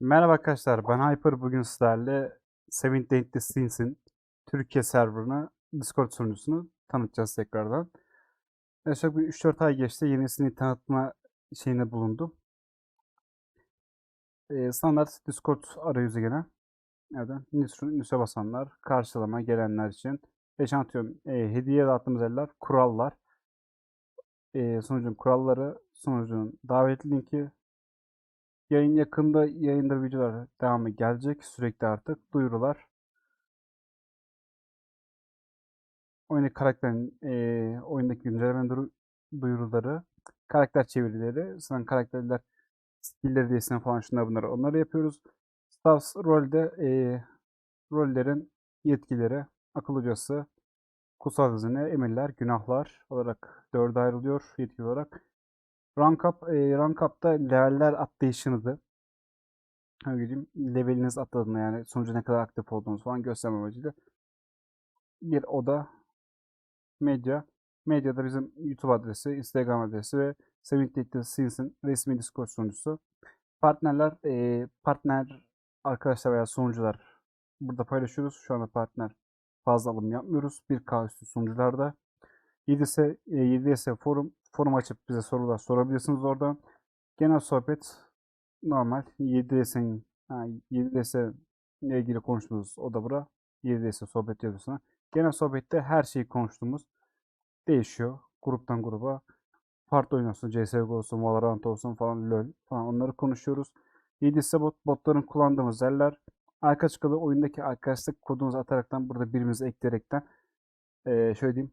Merhaba arkadaşlar, ben Hyper. Bugün sizlerle Seventh Day the Scenes'in Türkiye serverını, Discord sunucusunu tanıtacağız tekrardan. Yaklaşık bir 3-4 ay geçti. Yenisini tanıtma şeyine bulundum. Ee, standart Discord arayüzü gene. Nereden? Nüse basanlar, karşılama gelenler için. Eşantiyon, e, hediye dağıttığımız yerler, kurallar. E, sunucunun kuralları, sunucunun davetli linki, Yayın yakında yayında videolar devamı gelecek sürekli artık duyurular. Oyundaki karakterin eee oyundaki güncelleme duyuruları, karakter çevirileri, sen karakterler skill'leri diyesine falan şunlar bunları onları yapıyoruz. Staff rolde eee rollerin yetkileri, akıl hocası, kutsal emirler, günahlar olarak dörde ayrılıyor yetki olarak. Rank up, eee rank up'ta leveller atlayışınızı Öyle diyeyim. Leveliniz atladığında yani sonucu ne kadar aktif olduğunuz falan gösterme amacıyla. Bir oda medya. Medyada bizim YouTube adresi, Instagram adresi ve Sevinçlikte Scenes'in resmi Discord sunucusu. Partnerler, eee, partner arkadaşlar veya sunucular burada paylaşıyoruz. Şu anda partner fazla alım yapmıyoruz. 1K üstü sunucularda. 7S, e, 7S forum, forum açıp bize sorular sorabilirsiniz oradan. Genel sohbet normal 7S'in ha, 7DS ile ilgili konuştuğumuz oda bura. 7DS sohbet yazısına. Genel sohbette her şeyi konuştuğumuz değişiyor. Gruptan gruba. Farklı oyun olsun, CSGO olsun, Valorant olsun falan, LoL falan onları konuşuyoruz. 7S bot, botların kullandığımız yerler. Arka çıkalı oyundaki arkadaşlık kodunuzu ataraktan burada birimizi ekleyerekten eee şöyle diyeyim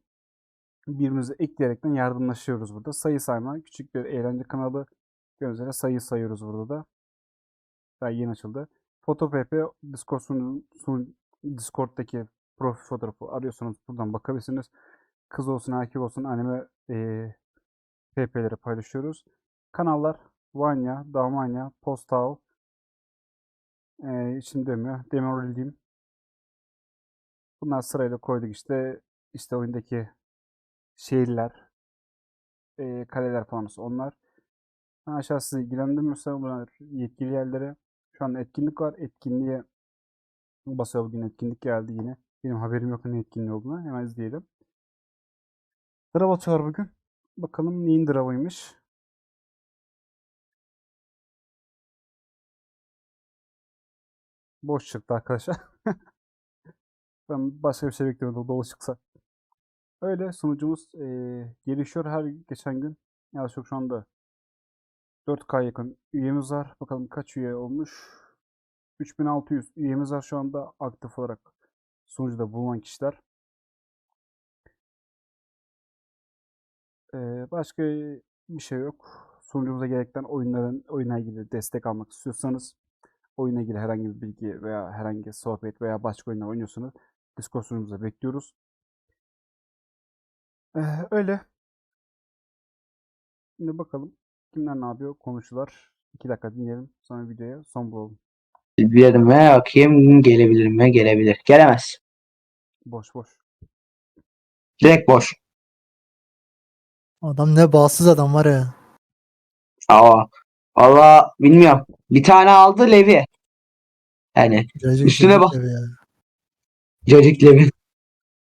birbirimizi ekleyerekten yardımlaşıyoruz burada. Sayı sayma küçük bir eğlence kanalı. Gördüğünüz üzere sayı sayıyoruz burada da. Daha yeni açıldı. FotoPP Discord sun, sun, Discord'daki profil fotoğrafı arıyorsanız buradan bakabilirsiniz. Kız olsun erkek olsun anime eee PP'leri paylaşıyoruz. Kanallar Vanya, Damanya, Postal eee içim demiyor. Demir diyeyim. Bunlar sırayla koyduk işte. İşte oyundaki şehirler, eee, kaleler falan olsun onlar. Ha, Aşağı sizi ilgilendirmiyorsa bunlar yetkili yerlere. Şu anda etkinlik var. Etkinliğe basıyor bugün etkinlik geldi yine. Benim haberim yok ne etkinliği olduğunu. Hemen izleyelim. Drav atıyor bugün. Bakalım neyin dravıymış. Boş çıktı arkadaşlar. Ben başka bir şey beklemiyordum dolu çıksa. Öyle sunucumuz eee, gelişiyor her geçen gün. Yaklaşık şu anda 4K yakın üyemiz var. Bakalım kaç üye olmuş. 3600 üyemiz var şu anda aktif olarak sunucuda bulunan kişiler. Ee, başka bir şey yok. Sunucumuza gerekten oyunların oyuna ilgili destek almak istiyorsanız oyuna ilgili herhangi bir bilgi veya herhangi sohbet veya başka oyunlar oynuyorsanız Discord sunucumuza bekliyoruz. Ee, öyle. Şimdi bakalım kimler ne yapıyor konuşular. 2 dakika dinleyelim sonra videoya son bulalım. Bir adıma bakayım gelebilir mi? Gelebilir. Gelemez. Boş boş. Direkt boş. Adam ne bağımsız adam var ya. Aa, valla bilmiyorum. Bir tane aldı Levi. Yani Cacık Üstüne bak. cacık Levi.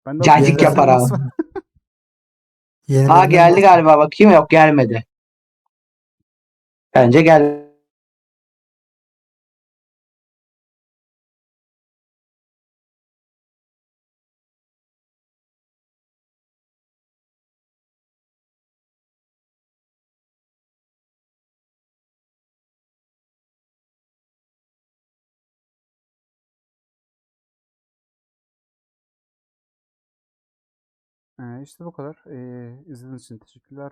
Ben de Cacık yapar abi. Yeni Ha bölümden geldi galiba bakayım yok gelmedi. Bence gel. Ee, işte bu kadar. Ee, izlediğiniz için teşekkürler.